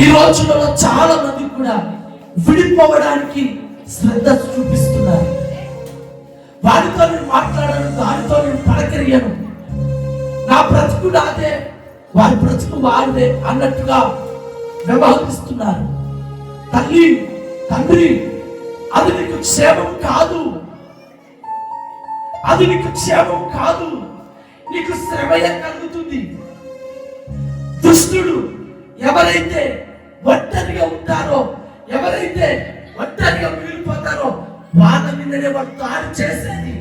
ఈ రోజులలో చాలా మంది కూడా విడిపోవడానికి శ్రద్ధ చూపిస్తున్నారు. వారితో నేను మాట్లాడాను దానితో నేను పలకరియను నా బ్రతుకు నాదే వారి బ్రతుకు వారిదే అన్నట్టుగా వ్యవహరిస్తున్నారు. తల్లి తండ్రి అది నీకు క్షేమం కాదు. అది నీకు క్షేమం కాదు. నీకు శ్రమయ కలుగుతుంది. దుష్టుడు ఎవరైతే ఒంటరిగా ఉంటారో ఎవరైతే ఒంటరిగా మిగిలిపోతారో వాళ్ళ మీదనే వాడు దాడి చేసేది.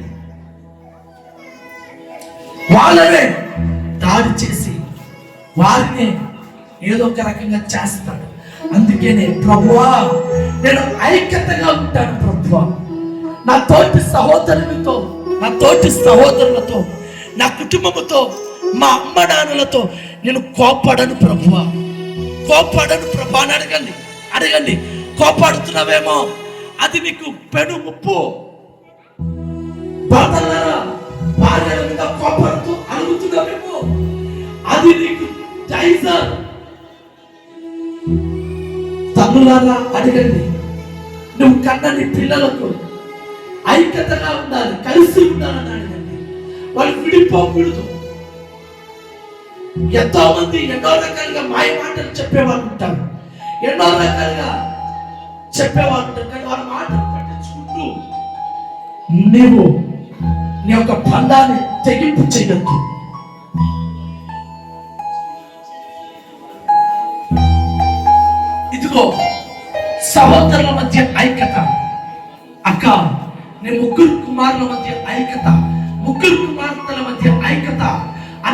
వాళ్ళనే దాడి చేసి వారిని ఏదో ఒక రకంగా చేస్తాడు. నేను ప్రభువా నేను ఐక్యతగా ఉంటాను ప్రభువ. నా తోటి సహోదరులతో నా తోటి సహోదరులతో నా కుటుంబముతో మా అమ్మ నాన్నలతో నేను కోపడను ప్రభువా. కోపాడను ప్రభా అని అడగండి. అడగండి. కోపాడుతున్నావేమో? అది నీకు పెను ముప్పు. భర్తలారా మీద కోపడుతూ అడుగుతున్నావేమో? అది నీకు టైజర్ అడగండి. నువ్వు కన్నని పిల్లలకు ఐక్యతగా ఉండాలి కలిసి ఉండాలని అడగండి. వాళ్ళు విడిపోకూడదు. ఎంతో మంది ఎన్నో రకాలుగా మాయ మాటలు చెప్పేవారు ఉంటారు. ఎన్నో రకాలుగా చెప్పేవారు ఉంటారు. కానీ వారి మాటలు పట్టించుకుంటూ నీవు నీ యొక్క బంధాన్ని తెగింపు చేయొద్దు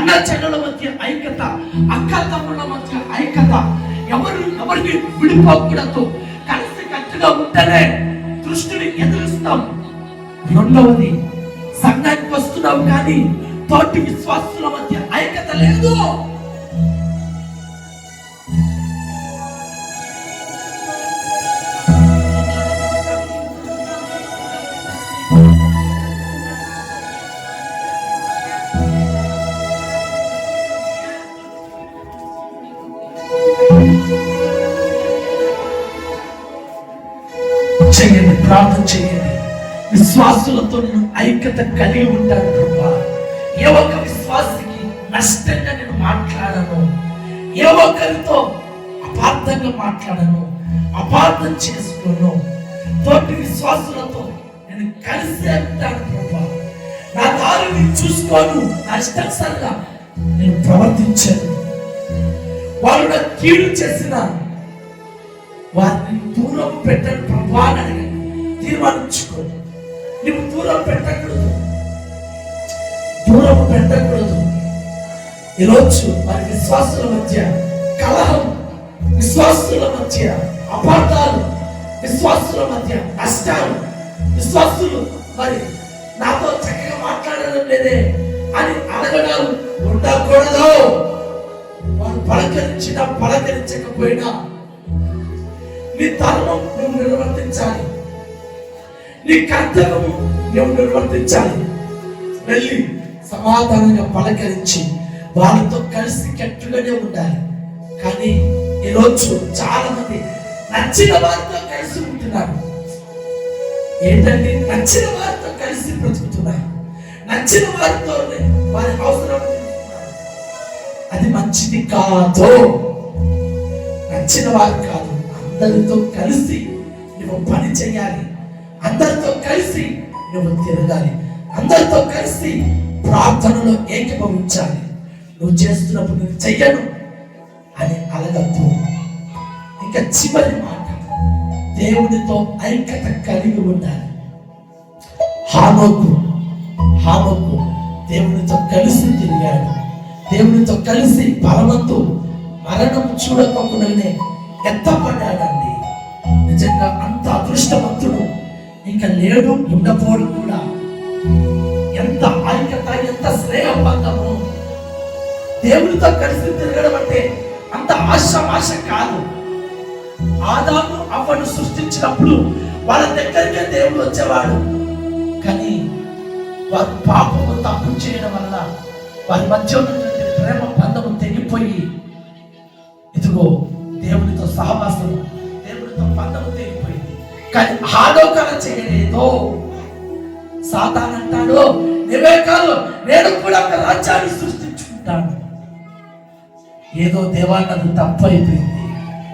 అన్న చెల్లెల మధ్య ఐక్యత అక్క తమ్ముల మధ్య ఐక్యత ఎవరు ఎవరికి విడిపోకూడదు. కలిసి కట్టుగా ఉంటేనే దృష్టిని ఎదురుస్తాం. రెండవది సంఘానికి వస్తున్నావు కానీ తోటి విశ్వాసుల మధ్య ఐక్యత లేదు. చేయండి ప్రార్థన చేయండి. విశ్వాసులతో నేను ఐక్యత కలిగి ఉంటాను ప్రభా. ఏ ఒక్క విశ్వాసికి నష్టంగా నేను మాట్లాడను. ఏ ఒక్కరితో అపార్థంగా మాట్లాడను. అపార్థం చేసుకోను. తోటి విశ్వాసులతో నేను కలిసి ఉంటాను ప్రభా. నా దారిని చూసుకోను. నష్టంగా నేను ప్రవర్తించాను. వాళ్ళు నా కీడు చేసిన వారిని దూరం పెట్టని ప్రభావాన్ని తీర్మానించుకో. నువ్వు దూరం పెట్టకూడదు. దూరం పెట్టకూడదు. ఈరోజు వారి విశ్వాసుల మధ్య కలహం విశ్వాసుల మధ్య అపార్థాలు విశ్వాసుల మధ్య నష్టాలు విశ్వాసులు మరి నాతో చక్కగా మాట్లాడడం లేదే అని అడగడాలు ఉండకూడదు. వారు పలకరించినా పలకరించకపోయినా నీ ధర్మం నువ్వు నిర్వర్తించాలి. నీ కర్తవ్యము నువ్వు నిర్వర్తించాలి. వెళ్ళి సమాధానంగా పలకరించి వాళ్ళతో కలిసి కట్టుగానే ఉండాలి. కానీ ఈరోజు చాలా మంది నచ్చిన వారితో కలిసి ఉంటున్నారు. ఏంటంటే నచ్చిన వారితో కలిసి బ్రతుకుతున్నారు. నచ్చిన వారితో వారి అవసరం అది మంచిది కాదు. నచ్చిన వారు కాదు. అందరితో కలిసి నువ్వు పని చేయాలి. అందరితో కలిసి నువ్వు తిరగాలి. అందరితో కలిసి ప్రార్థనలో ఏకీభవించాలి. నువ్వు చేస్తున్నప్పుడు నేను చెయ్యను అని అలగద్దు. ఇంకా చివరి మాట దేవునితో ఐక్యత కలిగి ఉండాలి. హానోకు హానోకు దేవునితో కలిసి తిరిగాడు. దేవునితో కలిసి బలవంతు మరణం చూడకుండానే ఎత్తపడ్డాడండి నిజంగా అంత అదృష్టవంతుడు. ఇంకా లేడు ఉండపోడు కూడా. ఎంత ఐక్యత ఎంత స్నేహబంధము దేవుడితో కలిసి తిరగడం అంటే అంత ఆశమాశ కాదు. ఆదాము అవ్వను సృష్టించినప్పుడు వాళ్ళ దగ్గరికే దేవుడు వచ్చేవాడు. కానీ వారు పాపము తప్పు చేయడం వల్ల వారి మధ్య ఉన్నటువంటి ప్రేమ బంధము తెగిపోయి ఇదిగో దేవునితో సహవాసం దేవునితో బంధము తెగిపోయింది కానీ ఆలోచన చేయలేదు? సాతాన్ అంటాడు నువ్వే కాదు నేను కూడా ఒక రాజ్యాన్ని సృష్టించుకుంటాను. ఏదో దేవాన్నది తప్పు అయిపోయింది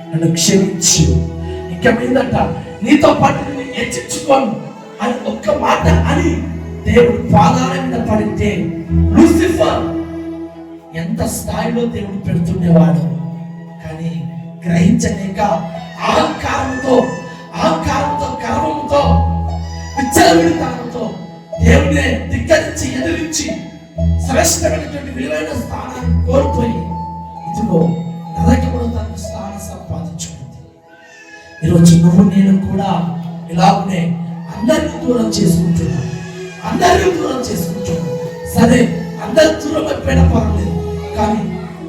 నన్ను క్షమించు. ఇక మీదట నీతో పాటు నేను హెచ్చించుకోను అని ఒక్క మాట అని దేవుడు పాదాల మీద పడితే లూసిఫర్ ఎంత స్థాయిలో దేవుడు పెడుతుండేవాడు? కానీ గ్రహించలేక అహంకారంతో అహంకారంతో గర్వంతో విచ్చలవిడితనంతో దేవుడే ధిక్కరించి ఎదిరించి శ్రేష్టమైనటువంటి విలువైన స్థానాన్ని కోల్పోయి ఇదిగో నరకముడు తనకు స్థానం సంపాదించుకుంది. ఈరోజు నువ్వు నేను కూడా ఇలాగనే అందరిని దూరం చేసుకుంటున్నాం. అందరిని దూరం చేసుకుంటున్నాం. సరే అందరి దూరం అయిపోయినా పర్వాలేదు. కానీ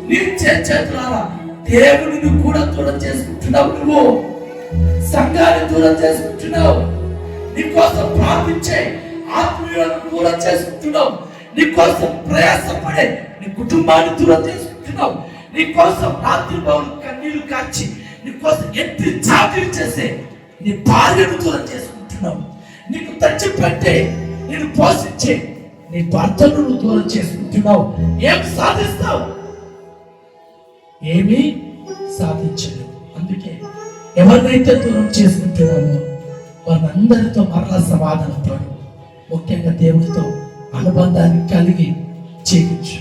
నీ చేతులారా దేవుడిని కూడా దూరం చేసుకుంటున్నావు నువ్వు. సంఘాన్ని దూరం చేసుకుంటున్నావు. నీ కోసం ప్రార్థించే ఆత్మీయులను దూరం చేసుకుంటున్నావు. నీ కోసం ప్రయాసపడే నీ కుటుంబాన్ని దూరం చేసుకుంటున్నావు. నీ కోసం రాత్రి బావులు కన్నీళ్ళు కాచి నీ కోసం ఎత్తి చాకరీ చేసే నీ భార్యను దూరం చేసుకుంటున్నావు. నీకు తచ్చి పెట్టే నేను పోషించే నీ భర్తను దూరం చేసుకుంటున్నావు. ఏం సాధిస్తావు? ఏమీ సాధించలేవు అందుకే ఎవరినైతే దూరం చేసుకుంటున్నామో వారందరితో మరలా సమాధానపడు ముఖ్యంగా దేవుడితో అనుబంధాన్ని కలిగి చేయించు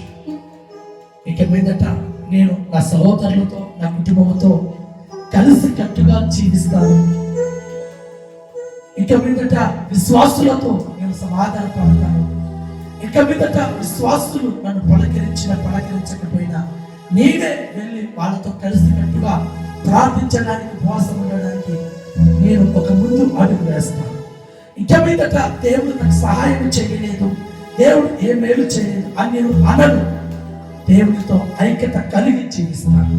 ఇక మీదట నేను నా సహోదరులతో నా కుటుంబంతో కలిసి కట్టుగా జీవిస్తాను. ఇక మీదట విశ్వాసులతో నేను సమాధాన పడతాను. ఇక మీదట విశ్వాసులు నన్ను పలకరించిన పలకరించకపోయినా నేనే వెళ్ళి వాళ్ళతో కలిసినట్టుగా ప్రార్థించడానికి ఉపవాసం ఉండడానికి నేను ఒక ముందు అడుగు వేస్తాను ఇక మీదట దేవుడు నాకు సహాయం చేయలేదు. దేవుడు ఏ మేలు చేయలేదు అని నేను అనను దేవుడితో ఐక్యత కలిగి జీవిస్తాను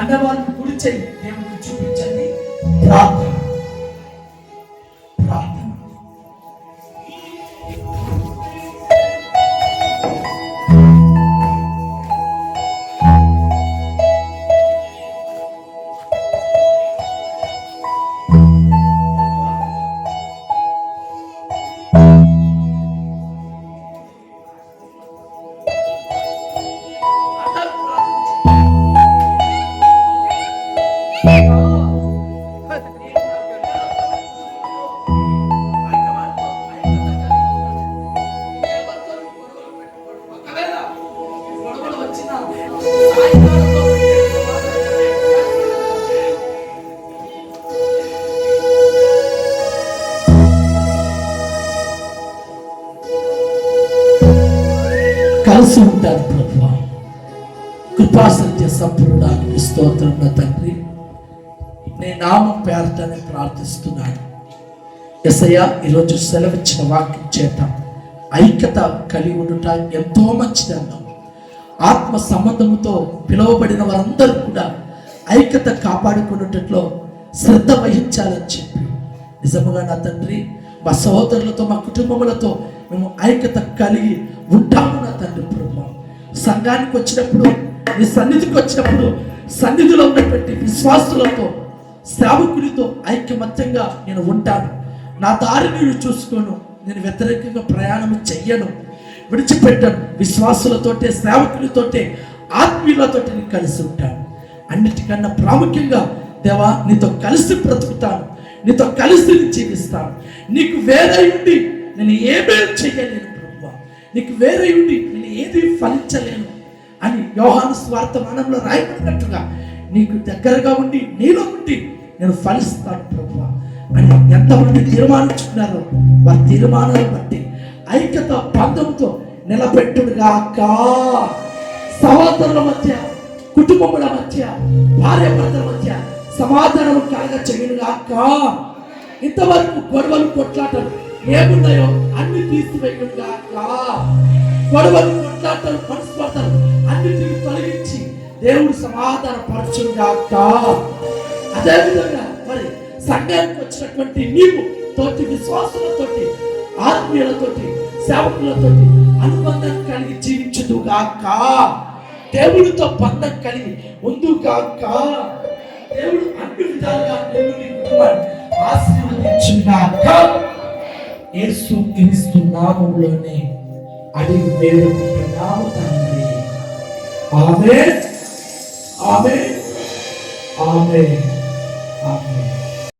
అన్నవారిని కుడి చేయి. దేవుడికి చూపించండి. ప్రార్థన కలిసి ఉంటారు ప్రభు కృపాసత్య సంపూర్ణానికి స్తోత్రం తండ్రి. నేను నామం పేరటని ప్రార్థిస్తున్నాను. ఎసయ్య ఈరోజు సెలవిచ్చిన వాక్యం చేత ఐక్యత కలిగి ఉండుట ఎంతో మంచిది అన్నాం ఆత్మ సంబంధముతో పిలువబడిన వారందరూ కూడా ఐక్యత కాపాడుకున్నట్లో శ్రద్ధ వహించాలని చెప్పి. నిజముగా నా తండ్రి మా సహోదరులతో మా కుటుంబములతో మేము ఐక్యత కలిగి ఉంటాము నా తండ్రి ప్రభు. సంఘానికి వచ్చినప్పుడు నీ సన్నిధికి వచ్చినప్పుడు సన్నిధిలో ఉన్నటువంటి విశ్వాసులతో సేవకునితో ఐక్యమత్యంగా నేను ఉంటాను. నా దారి నేను చూసుకోను. నేను వ్యతిరేకంగా ప్రయాణం చెయ్యను. విడిచిపెట్టాను. విశ్వాసులతోటే సేవకులతోటే ఆత్మీయులతోటి నేను కలిసి ఉంటాను. అన్నిటికన్నా ప్రాముఖ్యంగా దేవా నీతో కలిసి బ్రతుకుతాను. నీతో కలిసి జీవిస్తాను. నీకు వేరే ఉండి నేను ఏమేం చేయలేను ప్రభు నీకు వేరే ఉండి నేను ఏది ఫలించలేను అని యోహాను స్వార్థ మానంలో రాయబడినట్టుగా నీకు దగ్గరగా ఉండి నీలో ఉండి నేను ఫలిస్తాను ప్రభు అని ఎంతమంది తీర్మానించుకున్నారో వారి తీర్మానాలు బట్టి ఐక్యత బంధంతో నిలబెట్టుడుగాక. సహోదరుల మధ్య కుటుంబముల మధ్య భార్య భర్తల మధ్య సమాధానం కాగా చెయ్యుడుగాక ఇంతవరకు గొడవలు కొట్లాటలు ఏమున్నాయో అన్ని తీసివేయుడుగాక గొడవలు కొట్లాటలు మనస్పర్ధలు అన్నిటిని తొలగించి దేవుడు సమాధాన పరచుగాక అదేవిధంగా మరి సంఘానికి వచ్చినటువంటి నీవు తోటి విశ్వాసులతోటి ఆత్మీయులతోటి సేవకులతోటి అనుబంధం కలిగి జీవించుదుగాక. దేవుడితో బంధం కలిగి ఉందుగాక. దేవుడు అన్ని విధాలుగా నిన్ను ఆశీర్వదించుగాక యేసు క్రీస్తు నామంలోనే అడిగి వేడుకుంటున్నాము తండ్రి. ఆమె ఆమె ఆమె ఆమె